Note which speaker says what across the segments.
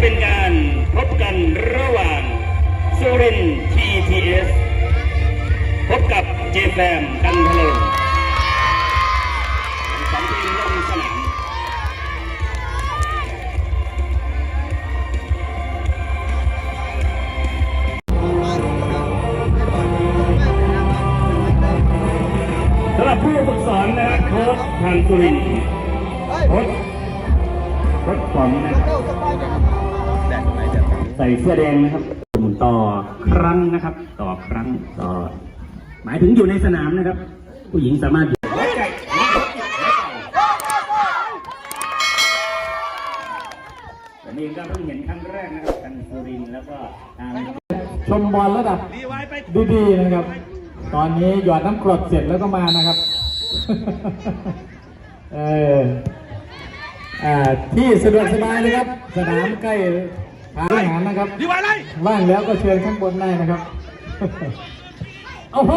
Speaker 1: เป็นการพบกันระหว่างสุรินทร์ TTS พบกับเจแฟมกันทะลงสองทีมลงสนามสำหรับผู้ฝึกสอนนะครับโค้ชทางสุรินทร์โค้ช โค้ชป๋องนะครับใส่เสื้อแดงนะครับต่อครั้งนะครับ ต่อครั้งต่อ หมายถึงอยู่ในสนามนะครับ ผู้หญิงสามารถอยู่แต่นี่ก็เพิ่งเห็นครั้งแรกนะครับทางสุรินทร์แล้วก็ทาง
Speaker 2: ชมบอลระดับดีๆนะครับ ตอนนี้หยอดน้ำกรดเสร็จแล้วก็มานะครับ เอออ่า ที่สะดวกสบายเลยครับ สนามใกล้ทางอาหารนะครับ
Speaker 3: ดีไว้เลย
Speaker 2: ว่างแล้วก็เชิญข้างบนได้นะครับ โอ้โห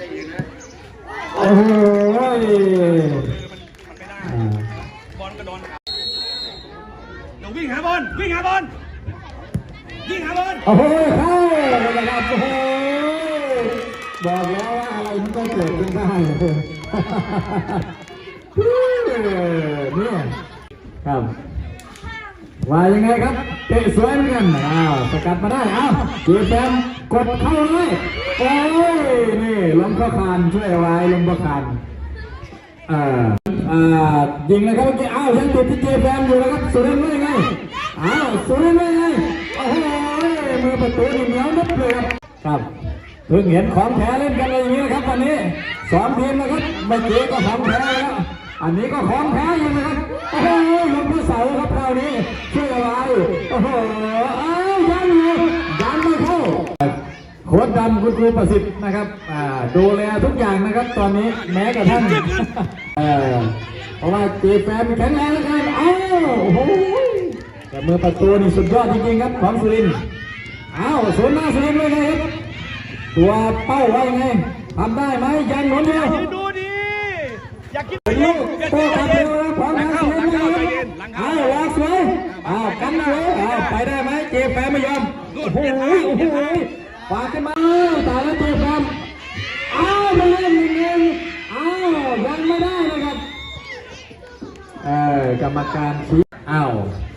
Speaker 2: โอ้โหอ่า
Speaker 3: บอลกระโดนเดี๋ยววิ่งหาบอล วิ่งหาบอล วิ่งหาบอล
Speaker 2: โอ้โหเข้ยครับโอ้โหบอกแล้วว่าอะไรมันก็เกิดขึ้นได้เนี่ยครับว่ายังไงครับ เตะสวยเหมือนกันอ้าวสกัดมาได้อ้าวเจแซมกดเข้าเลยโอ้ยนี่ลมก็คานช่วยไว้ลมก็คานอ่าอ่ายิงเลยครับเมื่อกี้อ้าวยังติดที่เจแซมอยู่นะครับสุรินทร์ว่ายังไงอ้าวสุรินทร์ว่ายังไงโอ้โหมือประตูนี่เหนียวนับเลยครับครับเพิ่งเห็นของแท้เล่นกันเลยอย่างนี้นะครับวันนี้สองทีมนะครับเมื่อกี้ก็ของแท้แล้วอันนี้ก็ของแท้อยู่นะครับโอ้โหลงที่เสาครับคราวนี้ โค้ดดำคุณครูประสิทธิ์นะครับดูแลทุกอย่างนะครับ ตอนนี้แม้กระทั่งเออเพราะว่าเจแฟนแข็งแรงเหลือเกินอ้าวโอ้โหแต่มือประตูนี่สุดยอดจริงๆครับของสุรินอ้าวสวนหน้าสุรินเลยไงครับตัวเป้าไว้ไงทำได้ไหมยังหนุนเดียว
Speaker 3: ดูดิอยากกิน
Speaker 2: เป็นลูกโตกลับเร็วนะพร้อมทางสุรินทร์เลยครับอ้าวลากสวยอ้าวกันสวยอ้าวไปได้ไหมเจแฟนไม่ยอมโอ้โหโอ้โห ฝากขึ้นมาตายแล้วเจแฟนอ้าวมาเล่นหนึ่งหนึ่งอ้าวยังไม่ได้นะครับเออกรรมการชี้อ้าว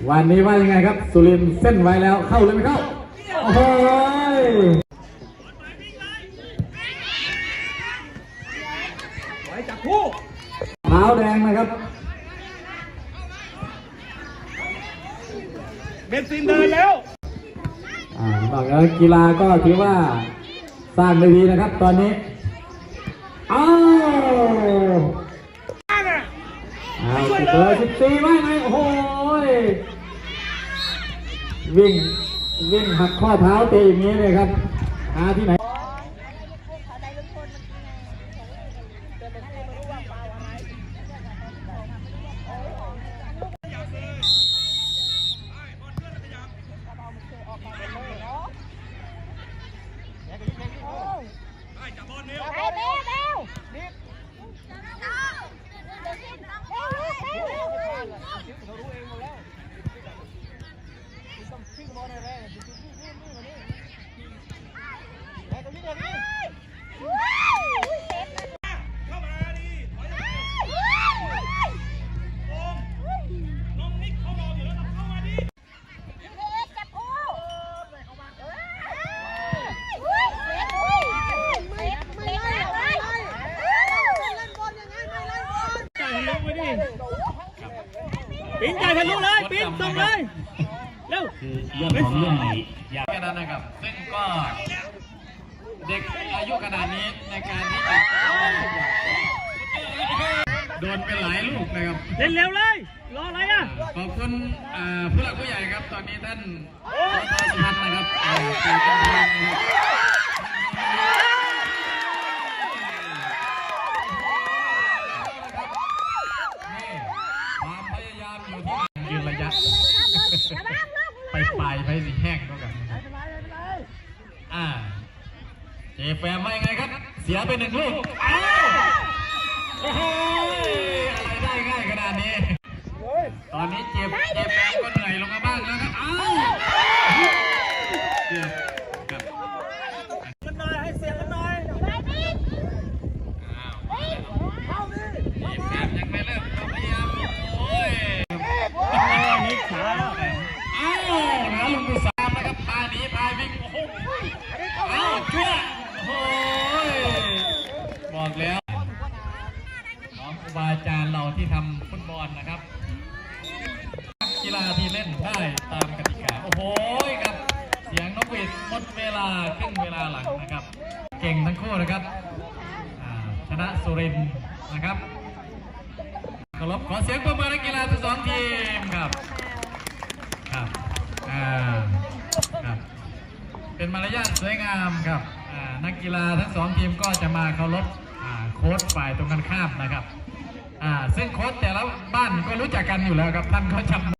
Speaker 2: วันนี้ว่ายังไงครับ สุรินเส้นไว้แล้วเข้าเลยไหมเข้าโอ้โหย
Speaker 3: ไว้จับคู่
Speaker 2: เท้าแดงนะครับ
Speaker 3: เบนซินเดินแล้ว
Speaker 2: บอกแล้วกีฬาก็ถือว่าสร้างได้ดีนะครับ ตอนนี้อ้าว
Speaker 3: อ้างอะ
Speaker 2: อ้าวเบอร์สิบสี่ว่าไงโอ้โหยวิ่งวิ่งหักข้อเท้าเตะอย่างนี้เลยครับหาที่ไหน
Speaker 3: จับบอลเร็ว
Speaker 4: ไปเร็วเร็วเร็วเร็ว
Speaker 3: เข้ามาดิถอยหลังโอมน้องนิกเขารออยู่แล้วเข้ามาดิ
Speaker 4: ปิ้งไก่ทะลุเลยปิ้งส่งเลย
Speaker 1: เรื่องของเรื่องใหม่อยาก
Speaker 5: แค่นั้นนะครับซึ่งก็เด็กอายุขนาดนี้ในการที่จะโดนเป็นหลายลูกนะครับ
Speaker 4: เล่นเร็วเลยรออะไรอะ
Speaker 5: ขอบคุณเอ่อผู้หลักผู้ใหญ่ครับ ตอนนี้ท่านสสุพันธ์นะครับเอ่อจากจังหวัดนะครับ
Speaker 2: ระยะ ไปปลายไปสิแห้งเท่ากันอ่าเจแฟมว่ายังไงครับ เสียไปหนึ่งลูกอ้าวโอ้โหอะไรได้ง่ายขนาดนี้ ตอนนี้เจ็บเจ็บแฟมก็เหนื่อยลงมาบ้างแล้วครับอ้าวเกือบครับ
Speaker 4: กันหน่อยให้เสียงกันหน่อย
Speaker 2: อ้าวเจ็บแฟมยังไม่เลิกความพยายามโอ้ย
Speaker 4: นี่ขา
Speaker 2: อ้าวนะลุงกุศลนะครับพาหนีพาวิ่ง โอ้โหอ้าวชั่วโอ้ยบ อกแล้วน้องครูบาอาจารย์เราที่ทำฟุตบอลนะครับ กีฬาที่เล่นได้ตามกติกา โอ้โหครับ เสียงนกหวีดหมดเวลาครึ่งเวลาหลังนะครับ เก่งทั้งคู่นะครับชนะสุรินทร์นะครับเคารพขอเสียงปรบมือนักกีฬาทั้งสองทีมครับครับอ่าครับ เป็นมารยาทสวยงามครับนักกีฬาทั้งสองทีมก็จะมาเคารพ ค้ชฝ่ายตรงกันข้ามนะครับ อ่า ซึ่งโค้ชแต่ละบ้านก็รู้จักกันอยู่แล้วครับท่านก็จำ